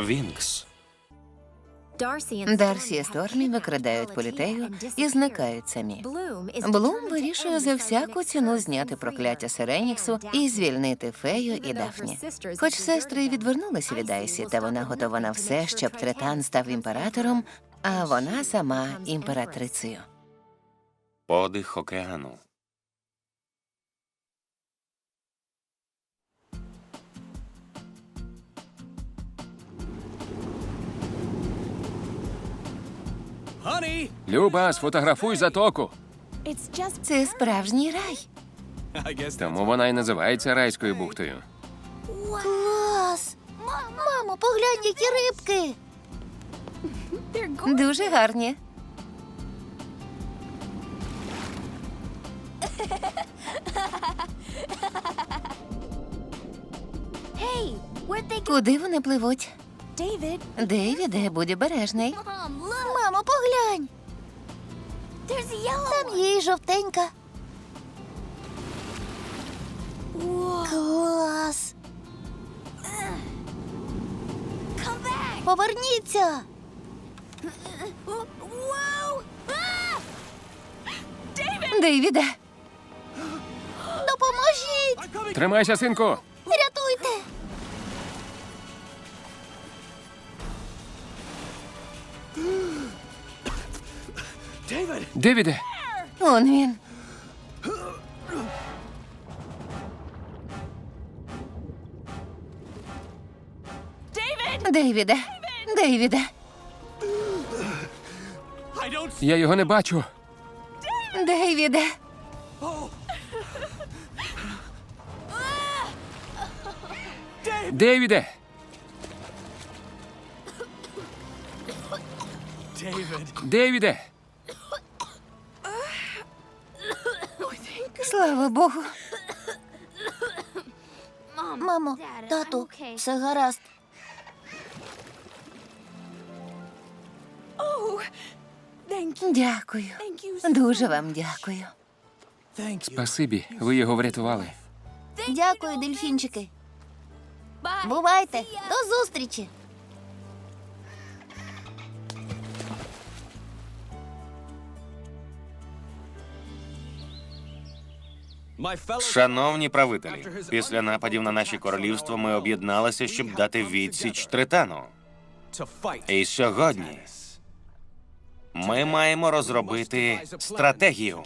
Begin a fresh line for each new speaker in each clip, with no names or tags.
Вінкс.
Дарсі і Стормі викрадають політею і зникають самі. Блум вирішує за всяку ціну зняти прокляття Сиреніксу і звільнити Фею і Дафні. Хоч сестри відвернулися від Айсі, та вона готова на все, щоб Третан став імператором, а вона сама імператрицею.
Подих океану.
Люба, сфотографуй затоку.
Це справжній рай.
Тому вона і називається райською бухтою.
Клас! Мамо, поглянь, які рибки. Дуже гарні. Куди вони пливуть? Дейвіде, будь обережний. Поглянь. Там є і жовтенька. Клас. Поверніться. Дейвіде. Допоможіть!
Тримайся, синку. Девіде,
Он він. Дейвіде! Дейвіде!
я його не бачу.
Дейвіде!
Девіде! Девіде!
Слава Богу! Мамо, тату, все гаразд. Дякую. Дуже вам дякую.
Спасибі, ви його врятували.
Дякую, дельфінчики. Бувайте, до зустрічі.
Шановні правителі, після нападів на наші королівства ми об'єдналися, щоб дати відсіч Тритану. І сьогодні ми маємо розробити стратегію.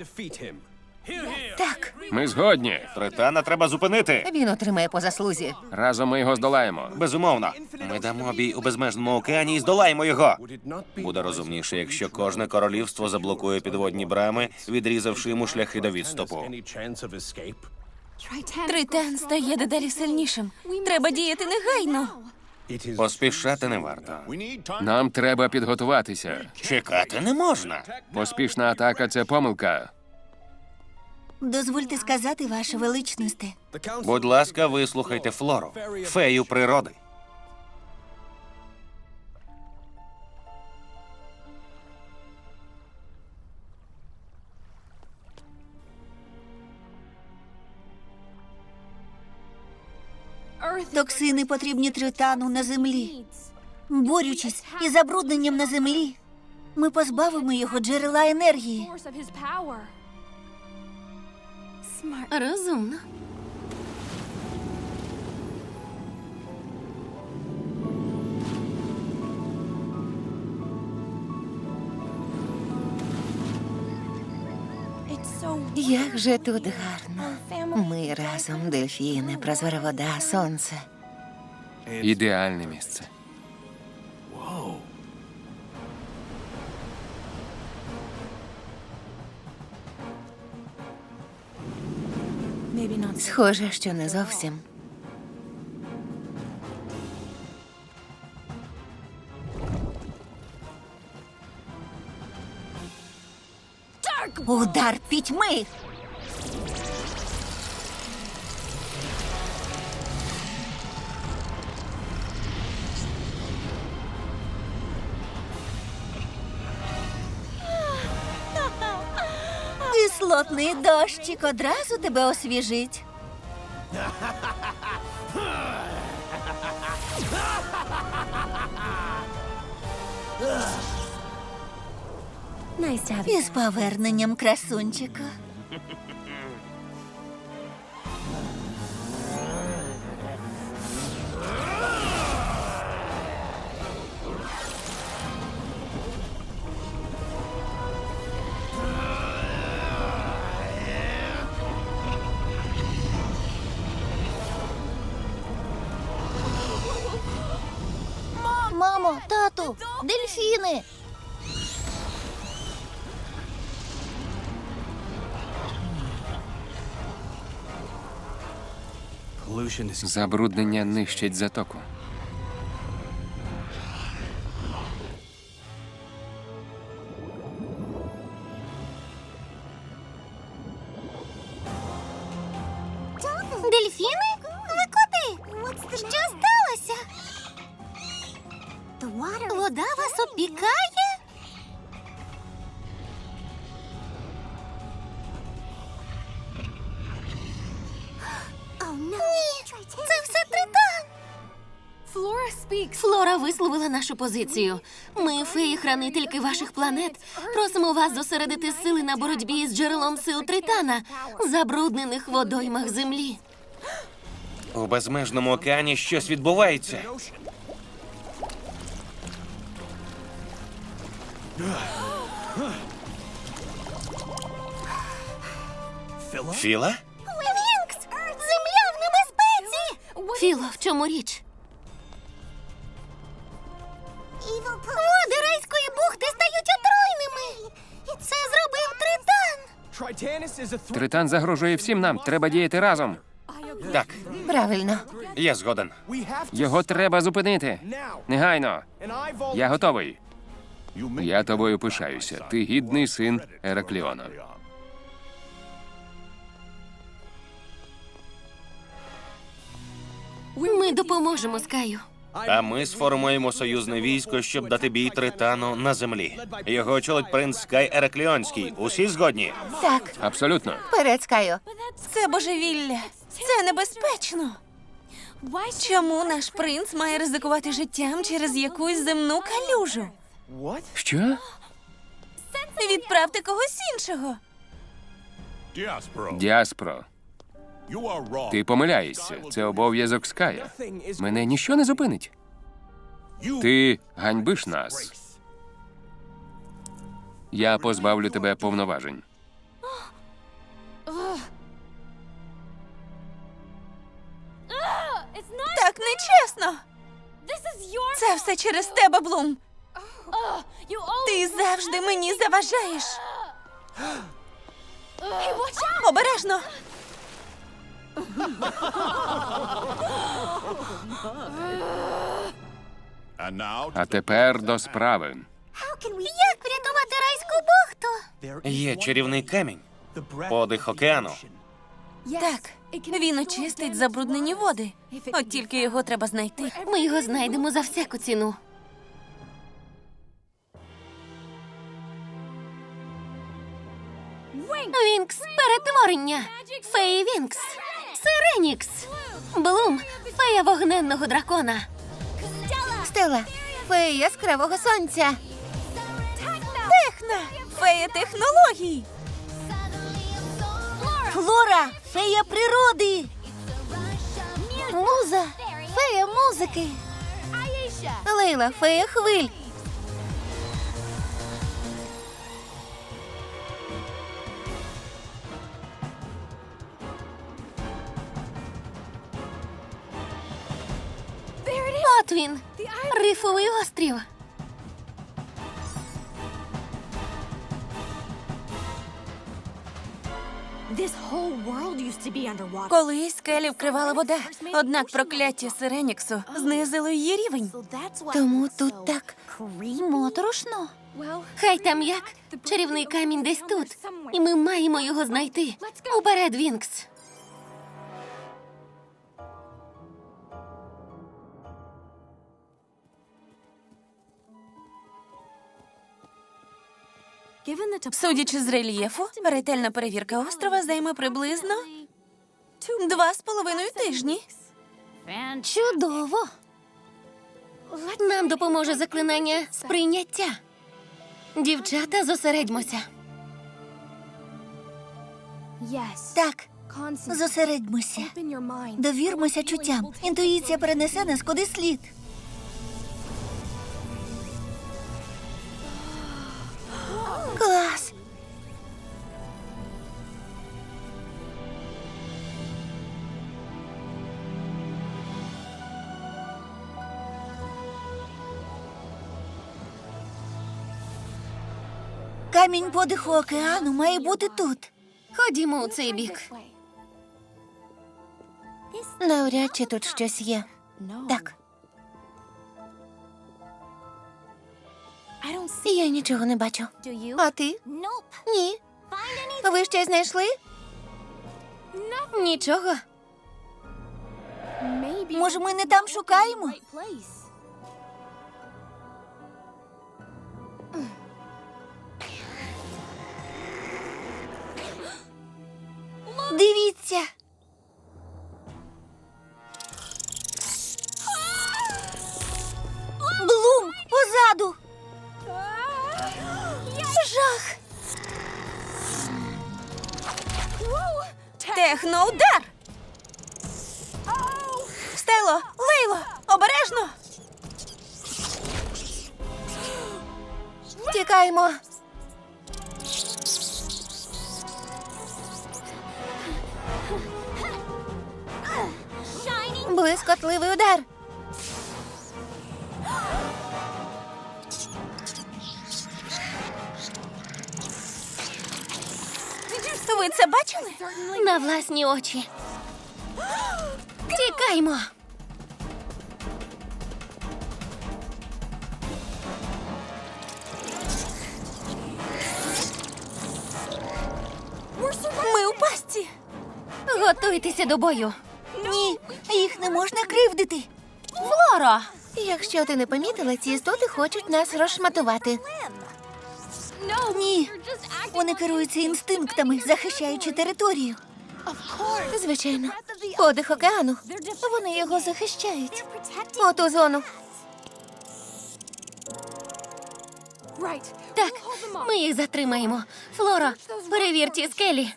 Так,
Ми згодні.
Тритана треба зупинити.
він отримає по заслузі.
Разом ми його здолаємо.
Безумовно, ми дамо бій у безмежному океані і здолаємо його. Буде розумніше, якщо кожне королівство заблокує підводні брами, відрізавши йому шляхи до відступу.
Тритан стає дедалі сильнішим. Треба діяти негайно.
Поспішати не варто.
Нам треба підготуватися.
Чекати не можна.
Поспішна атака це помилка.
Дозвольте сказати, ваше величносте.
Будь ласка, вислухайте флору, фею природи.
Токсини потрібні тритану на землі. Борючись із забрудненням на землі, ми позбавимо його джерела енергії. Розумно. Як же тут гарно. Ми разом, дельфіни, прозора вода, сонце.
Ідеальне місце.
Схоже, що не зовсім. Удар пітьми. Кислотний дощик одразу тебе освіжить.
Із поверненням красунчика. Мамо, тату, дельфіни.
Забруднення нищить затоку.
Флора висловила нашу позицію. Ми, феї-хранительки ваших планет, просимо вас зосередити сили на боротьбі з джерелом сил Тритана, забруднених водоймах землі.
У безмежному океані щось відбувається. Філа?
Філо, в чому річ?
Води райської бухти стають отруйними! Це зробив тритан!
Тритан загрожує всім нам. Треба діяти разом.
Так,
Правильно.
я згоден.
Його треба зупинити. Негайно. Я готовий. Я тобою пишаюся. Ти гідний син Еракліона.
Ми допоможемо Скаю.
А ми сформуємо союзне військо, щоб дати бій Тритану на землі. Його очолить принц Скай Еракліонський. Усі згодні?
Так,
Абсолютно.
вперед, Скайо.
Це божевілля. Це небезпечно. Чому наш принц має ризикувати життям через якусь земну калюжу?
Що?
Відправте когось іншого.
Діаспро, ти помиляєшся. Це обов'язок Ская. Мене ніщо не зупинить. Ти ганьбиш нас. Я позбавлю тебе повноважень.
Так нечесно. Це все через тебе, Блум. Ти завжди мені заважаєш. Обережно.
А тепер до справи.
Як врятувати райську бухту?
Є чарівний камінь. Подих океану.
Так, він очистить забруднені води. От тільки його треба знайти.
Ми його знайдемо за всяку ціну. Вінкс перетворення. Феї Вінкс. Сиренікс. Блум. Фея вогненного дракона.
Стела, фея яскравого сонця.
Техна! Фея технологій!
Флора, фея природи. Муза, фея музики.
Лейла, фея хвиль.
От він. Рифовий острів.
Колись скелі вкривала вода, однак прокляття Сиреніксу знизило її рівень.
Тому тут так.
Моторошно.
Хай там як. Чарівний камінь десь тут. І ми маємо його знайти. Уперед, Вінкс.
Судячи з рельєфу, ретельна перевірка острова займе приблизно два з половиною тижні.
Чудово.
Нам допоможе заклинання сприйняття. Дівчата, зосередьмося.
Так, зосередьмося. Довірмося чуттям. Інтуїція перенесе нас куди слід. Клас! Камінь подиху океану має бути тут.
Ходімо у цей бік.
Навряд чи тут щось є. Так, я нічого не бачу. А ти? Ні. Ви щось знайшли?
Нічого.
Може, ми не там шукаємо?
Стело, Лейло, обережно!
Тікаємо. Блискотливий удар.
Ви це бачили?
На власні очі. Тікаймо. Готуйтеся до бою.
Ні, їх не можна кривдити.
Флоро!
Якщо ти не помітила, ці істоти хочуть нас розшматувати.
Ні. Вони керуються інстинктами, захищаючи територію.
Звичайно. Подих океану.
Вони його захищають.
Оту зону.
Так, ми їх затримаємо. Флоро, перевір ті скелі.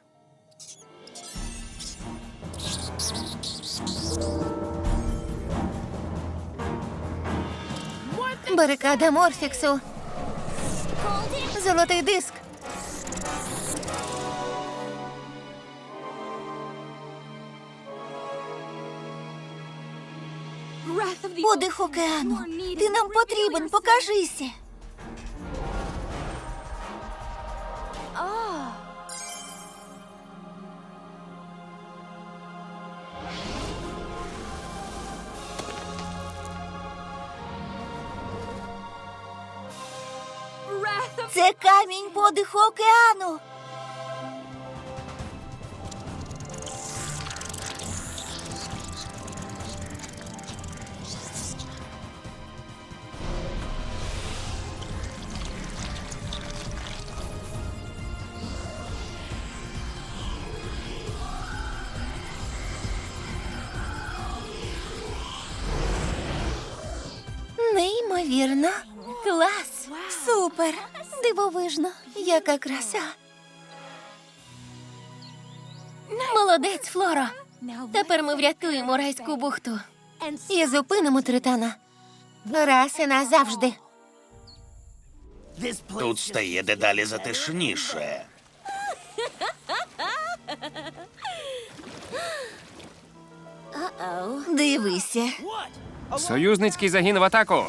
Барикада Морфіксу. Золотий диск.
Подих океану. Ти нам потрібен, покажися. Подиху океану.
Неймовірно.
Клас!
Супер. Дивовижно. Яка краса.
Молодець, Флоро. Тепер ми врятуємо райську бухту.
І зупинимо тритана. Раз і назавжди.
Тут стає дедалі затишніше.
Дивися.
Союзницький загін в атаку.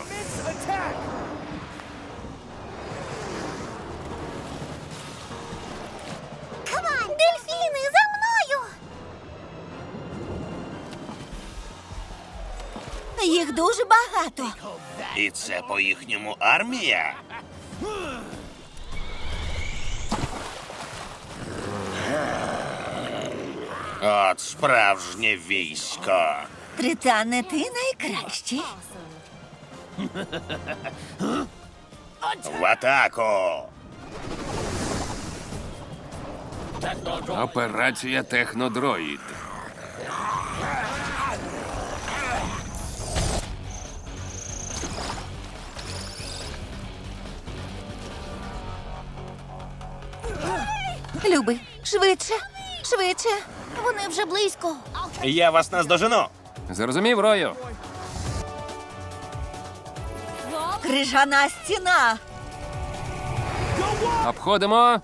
Їх дуже багато.
І це по їхньому армія. От справжнє військо.
Тритане, ти найкращий.
В атаку.
Операція Технодроїд.
Любий, швидше, швидше.
Вони вже близько.
Я вас наздожену.
Зрозумів, Рою?
Крижана стіна.
Обходимо.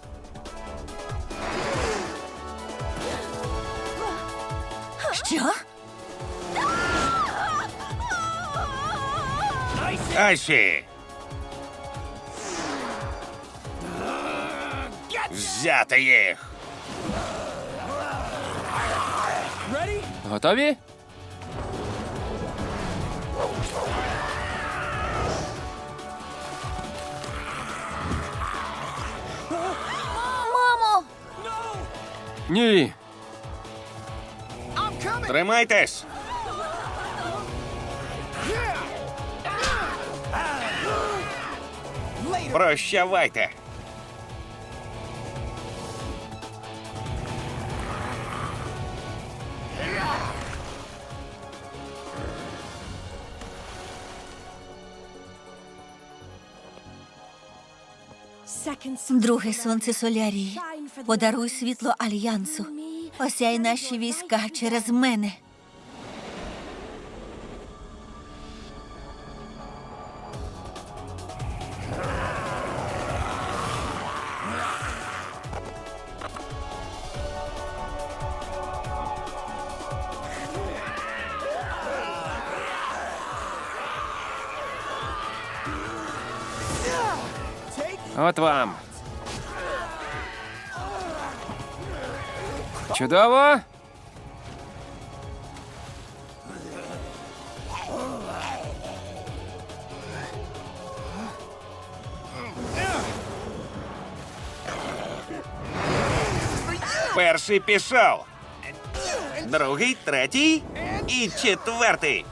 Що?
Айсі! Взяти їх!
Готові?
Мамо!
Ні.
Тримайтесь! Прощавайте!
Друге сонце Солярії. Подаруй світло альянсу. Осяй наші війська через мене.
От вам. Чудово.
Перший пішов. Другий, третій і четвертий.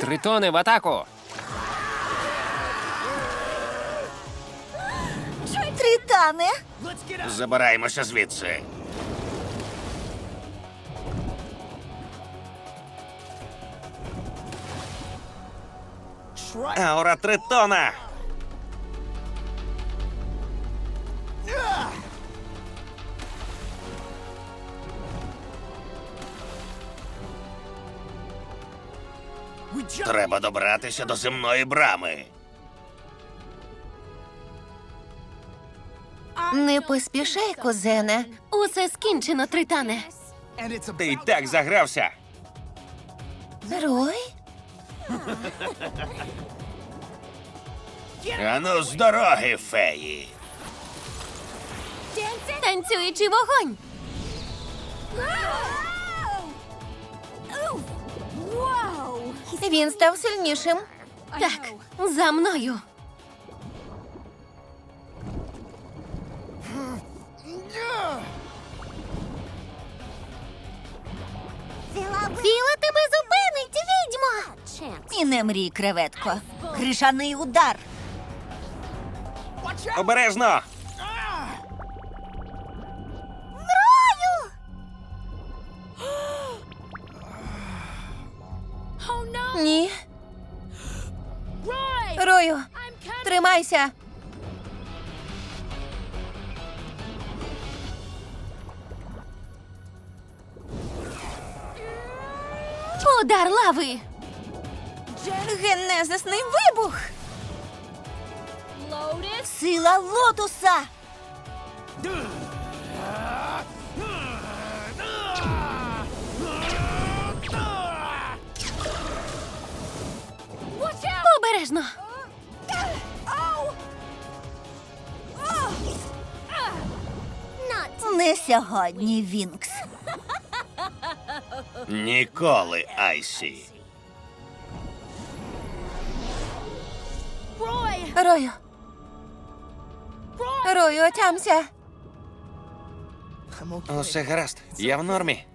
Тритони в атаку.
Тритане.
Забираємося звідси. Аура Тритона! Треба добратися до земної брами.
Не поспішай, козене.
Усе скінчено, Тритане.
Ти й так загрався.
Рой?
Ану з дороги, феї.
Танцюючий вогонь.
Він став сильнішим.
Так, за мною.
Філа тебе зупинить, відьмо!
І не мрій, креветко. Крижаний удар.
Обережно!
Рою!
Ні. Рою, тримайся.
Удар лави.
Генезисний вибух. Сила лотуса.
Обережно.
Не сьогодні, Вінкс.
Ніколи, Айсі.
Рою. Рою, отямся.
Усе гаразд. Я в нормі.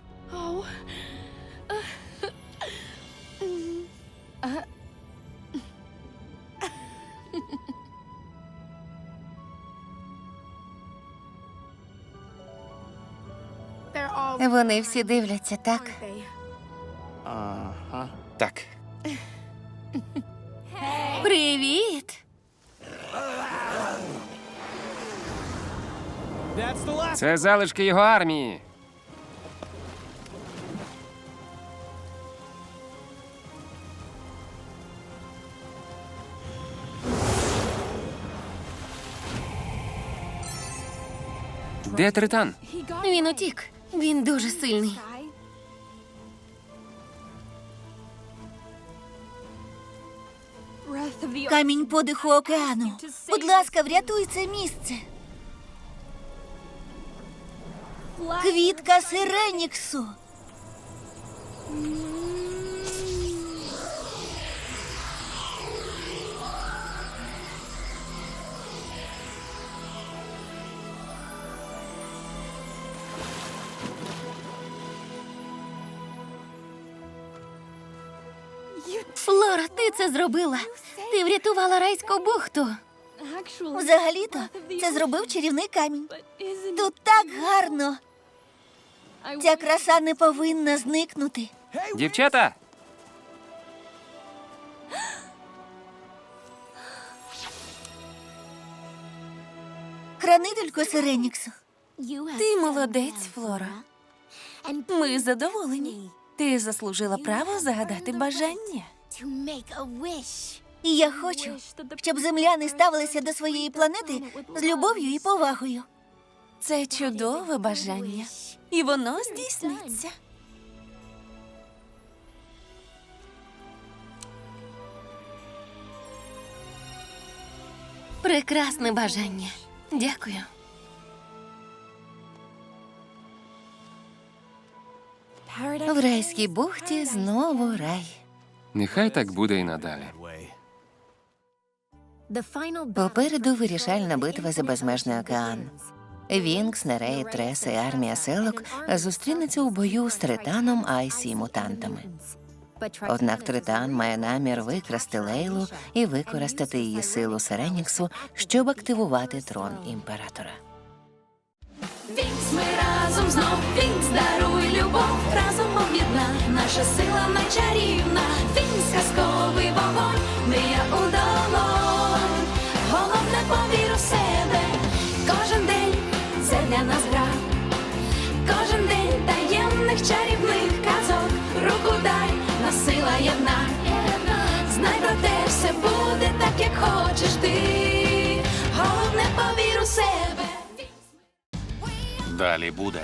Вони всі дивляться, так?
Так.
Привіт.
Це залишки його армії. Де Тритан?
Він утік. Він дуже сильний.
Камінь подиху океану. Будь ласка, врятуй це місце. Квітка Сиреніксу.
Зробила. Ти врятувала райську бухту.
Взагалі-то це зробив чарівний камінь. Тут так гарно. Ця краса не повинна зникнути.
Дівчата!
Хранителько Сиреніксу.
Ти молодець, Флора. Ми задоволені. Ти заслужила право загадати бажання.
І я хочу, щоб земляни ставилися до своєї планети з любов'ю і повагою.
Це чудове бажання, і воно здійсниться.
Прекрасне бажання. Дякую.
В райській бухті знову рай.
Нехай так буде і надалі.
Попереду вирішальна битва за безмежний океан. Вінкс, Нереї, Трес і армія селок зустрінуться у бою з Тританом, Айсі і мутантами. Однак Тритан має намір викрасти Лейлу і використати її силу Сиреніксу, щоб активувати трон імператора.
Вінкс, ми разом знов, Вінкс, даруй любов, разом об'єдна, наша сила найчарівна, Вінкс, казковий вогонь, мрія у долонь, головне повір у себе, кожен день це для нас гра, кожен день таємних чарівних казок, руку дай, нас сила єдна, знай про те, все буде так, як хочеш ти, головне повір у себе.
Далі буде.